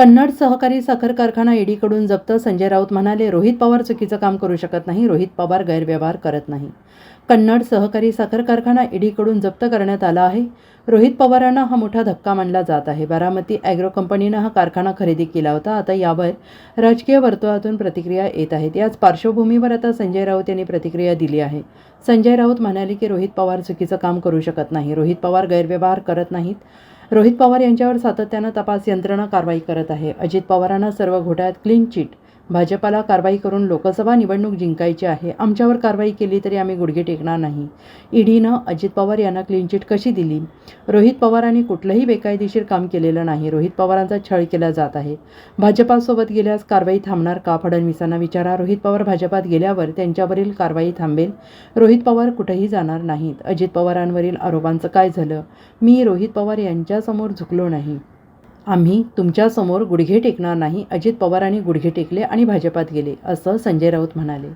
कन्नड सहकारी साखर कारखाना ईडीकडून जप्त. संजय राऊत म्हणाले रोहित पवार चुकीचं काम करू शकत नाही. रोहित पवार गैरव्यवहार करत नाही. कन्नड सहकारी साखर कारखाना ईडीकडून जप्त करण्यात आला आहे. रोहित पवारांना हा मोठा धक्का मानला जात आहे. बारामती ॲग्रो कंपनीनं हा कारखाना खरेदी केला होता. आता यावर राजकीय वर्तुळातून प्रतिक्रिया येत आहेत. याच पार्श्वभूमीवर आता संजय राऊत यांनी प्रतिक्रिया दिली आहे. संजय राऊत म्हणाले की रोहित पवार चुकीचं काम करू शकत नाही. रोहित पवार गैरव्यवहार करत नाहीत. रोहित पवार यांच्यावर सातत्यानं तपास यंत्रणा कारवाई करत आहे. अजित पवारांना सर्व घोटाळ्यात क्लीन चिट भाजपाला कारवाई करून लोकसभा निवडणूक जिंकायची आहे. आमच्यावर कारवाई केली तरी आम्ही गुडघे टेकणार नाही. ईडीनं अजित पवार यांना क्लीन चिट कशी दिली? रोहित पवारांनी कुठलंही बेकायदेशीर काम केलेलं नाही. रोहित पवारांचा छळ केला जात आहे. भाजपासोबत गेल्यास कारवाई थांबणार का? फडणवीसांना विचारा. रोहित पवार भाजपात गेल्यावर त्यांच्यावरील कारवाई थांबेल. रोहित पवार कुठेही जाणार नाहीत. अजित पवारांवरील आरोपांचं काय झालं? मी रोहित पवार यांच्यासमोर झुकलो नाही. आम्ही तुमच्यासमोर गुडघे टेकणार नाही. अजित पवारांनी गुडघे टेकले आणि भाजपात गेले असं संजय राऊत म्हणाले.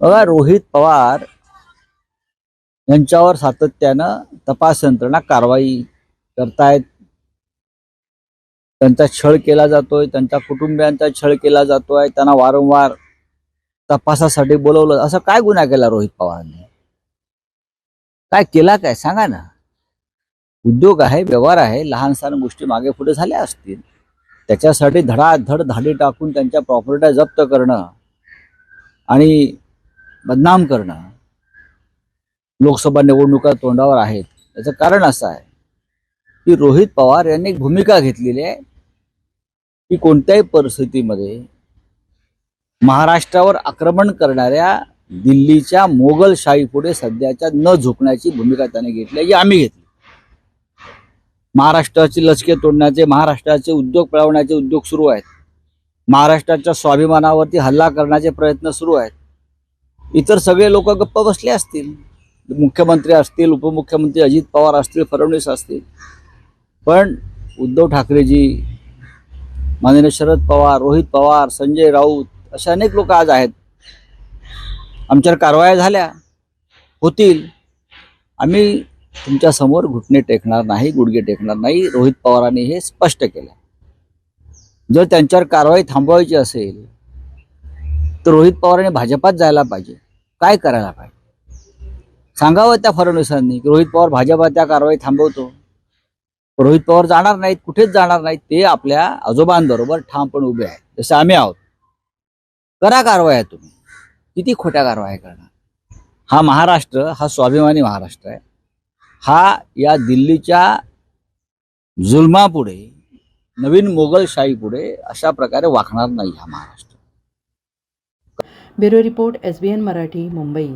बघा रोहित पवार यांच्यावर सातत्यानं तपास यंत्रणा कारवाई करतायत. त्यांचा छळ केला जातोय त्यांच्या कुटुंबियांचा छळ केला जातोय त्यांना वारंवार तपासासाठी बोलवलं. असं काय गुन्हा केला रोहित पवारांनी? काय केला काय? सांगा ना. उद्योग आहे व्यवहार आहे लहान सहान गोष्टी मागे पुढे झाल्या असतील. त्याच्यासाठी धडाधड धाडी टाकून त्यांच्या प्रॉपर्ट्या जप्त करणं आणि बदनाम करणं लोकसभा निवडणुका तोंडावर आहेत. याचं कारण असं आहे की रोहित पवार यांनी एक भूमिका घेतलेली आहे की कोणत्याही परिस्थितीमध्ये महाराष्ट्रावर आक्रमण करणाऱ्या दिल्लीच्या मोगलशाही पुढे सध्याच्या न झुकण्याची भूमिका त्याने घेतली आहे, जी आम्ही घेतली महाराष्ट्राची लचके तोडण्याचे महाराष्ट्राचे उद्योग पळवण्याचे उद्योग सुरू आहेत. महाराष्ट्राच्या स्वाभिमानावरती हल्ला करण्याचे प्रयत्न सुरू आहेत. इतर सगळे लोक गप्प बसले असतील. मुख्यमंत्री असतील उपमुख्यमंत्री अजित पवार असतील फडणवीस असतील. पण उद्धव ठाकरेजी माननीय शरद पवार रोहित पवार संजय राऊत असे अनेक लोक आज आहेत. आमच्यावर कारवाया झाल्या होतील. आम्ही तुमच्यासमोर घुटणे टेकणार नाही गुडघे टेकणार नाही. रोहित पवारांनी हे स्पष्ट केलं. जर त्यांच्यावर कारवाई थांबवायची असेल तर रोहित पवारांनी भाजपात जायला पाहिजे. काय करायला पाहिजे? सांगावं त्या फडणवीसांनी की रोहित पवार भाजपा त्या कारवाई थांबवतो. रोहित पवार जाणार नाहीत कुठेच जाणार नाहीत. ते आपल्या आजोबांबरोबर ठामपण उभे आहेत. जसे आम्ही आहोत. करा कारवाया तुम्ही. किती खोट्या कारवाया करणार? हा महाराष्ट्र हा स्वाभिमानी महाराष्ट्र आहे. हा या दिल्लीच्या जुलमापुढे नवीन मोगलशाही पुढे अशा प्रकारे वाकणार नाही हा Maharashtra. Bureau report S B N Marathi Mumbai.